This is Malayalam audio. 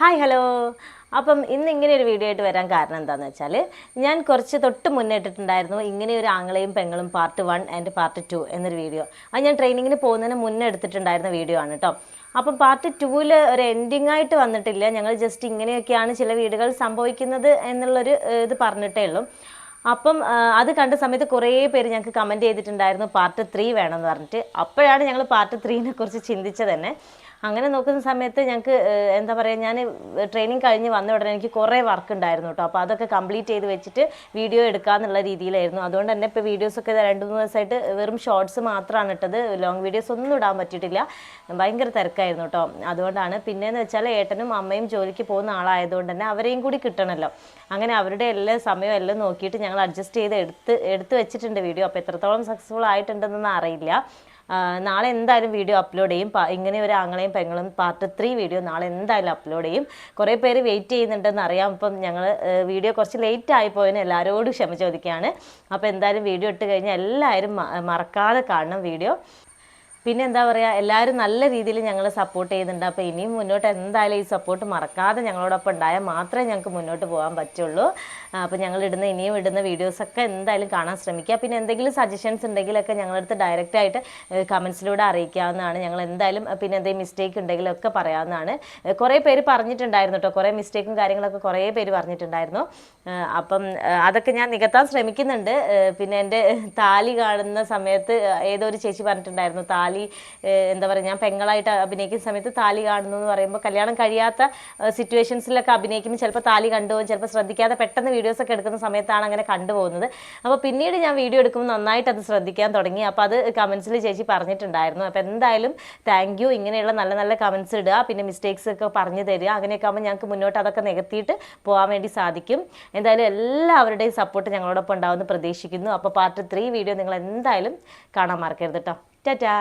ഹായ് ഹലോ അപ്പം ഇന്ന് ഇങ്ങനെ ഒരു വീഡിയോ ആയിട്ട് വരാൻ കാരണം എന്താണെന്ന് വെച്ചാൽ ഞാൻ കുറച്ച് തൊട്ട് മുന്നേ ഇട്ടിട്ടുണ്ടായിരുന്നു ഇങ്ങനെ ഒരു ആങ്ങളെയും പെങ്ങളും part one and part two എന്നൊരു വീഡിയോ അത് ഞാൻ ട്രെയിനിങ്ങിന് പോകുന്നതിന് മുന്നേ എടുത്തിട്ടുണ്ടായിരുന്ന വീഡിയോ ആണ് കേട്ടോ അപ്പം പാർട്ട് ടൂവിൽ ഒരു എൻഡിങ് ആയിട്ട് വന്നിട്ടില്ല. ഞങ്ങൾ ജസ്റ്റ് ഇങ്ങനെയൊക്കെയാണ് ചില വീടുകൾ സംഭവിക്കുന്നത് എന്നുള്ളൊരു ഇത് പറഞ്ഞിട്ടേ ഉള്ളൂ. അപ്പം അത് കണ്ട സമയത്ത് കുറേ പേര് ഞങ്ങൾക്ക് കമന്റ് ചെയ്തിട്ടുണ്ടായിരുന്നു പാർട്ട് ത്രീ വേണമെന്ന് പറഞ്ഞിട്ട്. അപ്പോഴാണ് ഞങ്ങൾ പാർട്ട് ത്രീനെ കുറിച്ച് ചിന്തിച്ചത് തന്നെ. അങ്ങനെ നോക്കുന്ന സമയത്ത് ഞങ്ങൾക്ക് എന്താ പറയുക ഞാൻ ട്രെയിനിങ് കഴിഞ്ഞ് വന്ന ഉടനെ എനിക്ക് കുറേ വർക്ക് ഉണ്ടായിരുന്നു കേട്ടോ അപ്പോൾ അതൊക്കെ കംപ്ലീറ്റ് ചെയ്ത് വെച്ചിട്ട് വീഡിയോ എടുക്കാന്നുള്ള രീതിയിലായിരുന്നു. അതുകൊണ്ട് തന്നെ ഇപ്പോൾ വീഡിയോസൊക്കെ രണ്ട് മൂന്ന് ദിവസമായിട്ട് വെറും ഷോർട്സ് മാത്രമാണ് ഇട്ടത്. ലോങ് വീഡിയോസ് ഒന്നും ഇടാൻ പറ്റിയിട്ടില്ല. ഭയങ്കര തിരക്കായിരുന്നു കേട്ടോ അതുകൊണ്ടാണ് പിന്നെയെന്ന് വെച്ചാൽ ഏട്ടനും അമ്മയും ജോലിക്ക് പോകുന്ന ആളായതുകൊണ്ട് തന്നെ അവരെയും കൂടി കിട്ടണമല്ലോ അങ്ങനെ അവരുടെ എല്ലാ സമയവും എല്ലാം നോക്കിയിട്ട് ഞങ്ങൾ അഡ്ജസ്റ്റ് ചെയ്ത് എടുത്ത് എടുത്ത് വെച്ചിട്ടുണ്ട് വീഡിയോ അപ്പോൾ എത്രത്തോളം സക്സസ്ഫുൾ ആയിട്ടുണ്ടെന്നൊന്നും അറിയില്ല. നാളെ എന്തായാലും വീഡിയോ അപ്ലോഡ് ചെയ്യും. ഇങ്ങനെ ഒരു ആങ്ങളെയും പെങ്ങളും പാർട്ട് ത്രീ വീഡിയോ നാളെ എന്തായാലും അപ്ലോഡ് ചെയ്യും. കുറേ പേര് വെയിറ്റ് ചെയ്യുന്നുണ്ടെന്ന് അറിയാം. അപ്പം ഞങ്ങൾ വീഡിയോ കുറച്ച് ലേറ്റ് ആയിപ്പോയതിന് എല്ലാവരോടും ക്ഷമ ചോദിക്കുകയാണ്. അപ്പോൾ എന്തായാലും വീഡിയോ ഇട്ട് കഴിഞ്ഞാൽ എല്ലാവരും മറക്കാതെ കാണണം വീഡിയോ പിന്നെ എന്താ പറയുക എല്ലാവരും നല്ല രീതിയിൽ ഞങ്ങൾ സപ്പോർട്ട് ചെയ്യുന്നുണ്ട് അപ്പോൾ ഇനിയും മുന്നോട്ട് എന്തായാലും ഈ സപ്പോർട്ട് മറക്കാതെ ഞങ്ങളോടൊപ്പം ഉണ്ടായാൽ മാത്രമേ ഞങ്ങൾക്ക് മുന്നോട്ട് പോകാൻ പറ്റുള്ളൂ. അപ്പോൾ ഞങ്ങൾ ഇടുന്ന ഇനിയും ഇടുന്ന വീഡിയോസൊക്കെ എന്തായാലും കാണാൻ ശ്രമിക്കുക. പിന്നെ എന്തെങ്കിലും സജഷൻസ് ഉണ്ടെങ്കിലൊക്കെ ഞങ്ങളടുത്ത് ഡയറക്റ്റ് ആയിട്ട് കമൻസിലൂടെ അറിയിക്കാവുന്നതാണ്. ഞങ്ങൾ എന്തായാലും പിന്നെ എന്തെങ്കിലും മിസ്റ്റേക്ക് ഉണ്ടെങ്കിലൊക്കെ പറയാവുന്നതാണ്. കുറേ പേര് പറഞ്ഞിട്ടുണ്ടായിരുന്നു കേട്ടോ കുറേ മിസ്റ്റേക്കും കാര്യങ്ങളൊക്കെ കുറേ പേര് പറഞ്ഞിട്ടുണ്ടായിരുന്നു. അപ്പം അതൊക്കെ ഞാൻ നികത്താൻ ശ്രമിക്കുന്നുണ്ട്. പിന്നെ എന്റെ താലി കാണുന്ന സമയത്ത് ഏതോ ഒരു ചേച്ചി പറഞ്ഞിട്ടുണ്ടായിരുന്നു താലി ഏഹ് എന്താ പറയുക ഞാൻ പെങ്ങളായിട്ട് അഭിനയിക്കുന്ന സമയത്ത് താലി കാണുന്നു എന്ന് പറയുമ്പോൾ കല്യാണം കഴിയാത്ത സിറ്റുവേഷൻസിലൊക്കെ അഭിനയിക്കുമ്പോൾ ചിലപ്പോൾ താലി കണ്ടുപോകും ചിലപ്പോൾ ശ്രദ്ധിക്കാതെ പെട്ടെന്ന് വീഡിയോസൊക്കെ എടുക്കുന്ന സമയത്താണ് അങ്ങനെ കണ്ടുപോകുന്നത്. അപ്പോൾ പിന്നീട് ഞാൻ വീഡിയോ എടുക്കുമ്പോൾ നന്നായിട്ട് അത് ശ്രദ്ധിക്കാൻ തുടങ്ങി. അപ്പോൾ അത് കമൻസിൽ ചേച്ചി പറഞ്ഞിട്ടുണ്ടായിരുന്നു. അപ്പോൾ എന്തായാലും താങ്ക് യു ഇങ്ങനെയുള്ള നല്ല നല്ല കമൻസ് ഇടുക പിന്നെ മിസ്റ്റേക്സ് ഒക്കെ പറഞ്ഞു തരിക. അങ്ങനെയൊക്കെ ആകുമ്പോൾ ഞങ്ങൾക്ക് മുന്നോട്ട് അതൊക്കെ നികത്തിയിട്ട് പോകാൻ വേണ്ടി സാധിക്കും. എന്തായാലും എല്ലാവരുടെയും സപ്പോർട്ട് ഞങ്ങളോടൊപ്പം ഉണ്ടാവുമെന്ന് പ്രതീക്ഷിക്കുന്നു. അപ്പോൾ പാർട്ട് ത്രീ വീഡിയോ നിങ്ങൾ എന്തായാലും കാണാൻ മറക്കരുത് കേട്ടോ ടാറ്റാ.